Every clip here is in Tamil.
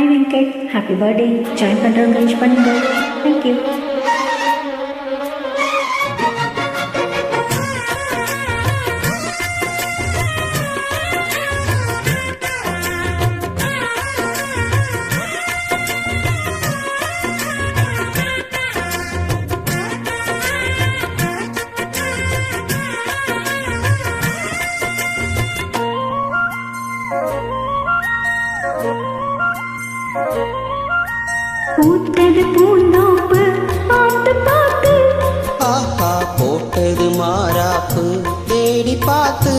Hi Venkat, happy birthday. Join Control Girish Pandit. Thank you. பூத்தது பூந்தோப்பு பார்த்து பார்த்து ஆஹா போட்டது மாறாப்பு தேடி பார்த்து.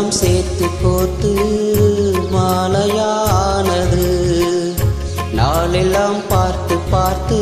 எல்லாம் சேர்த்து கோத்து மாலையானது. நாளெல்லாம் பார்த்து பார்த்து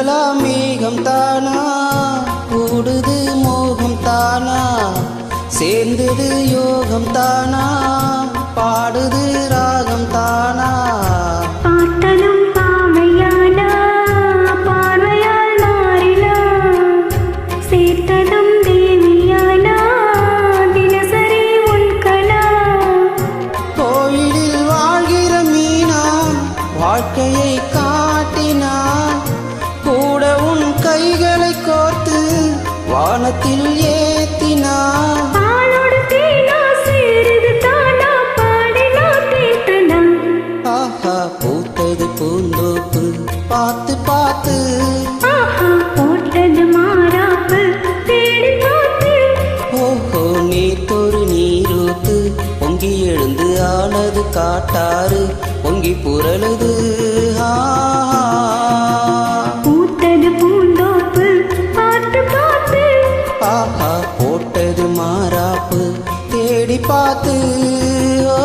கடலாம் மேகம் தானா கூடுது மோகம் தானா சேர்ந்தது யோகம் தானா வானத்தில் ஏத்தினா? பூத்தது பூந்தோப்பு பார்த்து பார்த்து. போட்டது மாறாப்பு தேடி பார்த்து. ஓஹோ நீத்தொரு நீரூத்து பொங்கி எழுந்து ஆனது காட்டாறு பொங்கி புரளுது காப்பு தேடி பார்த்து ஓ.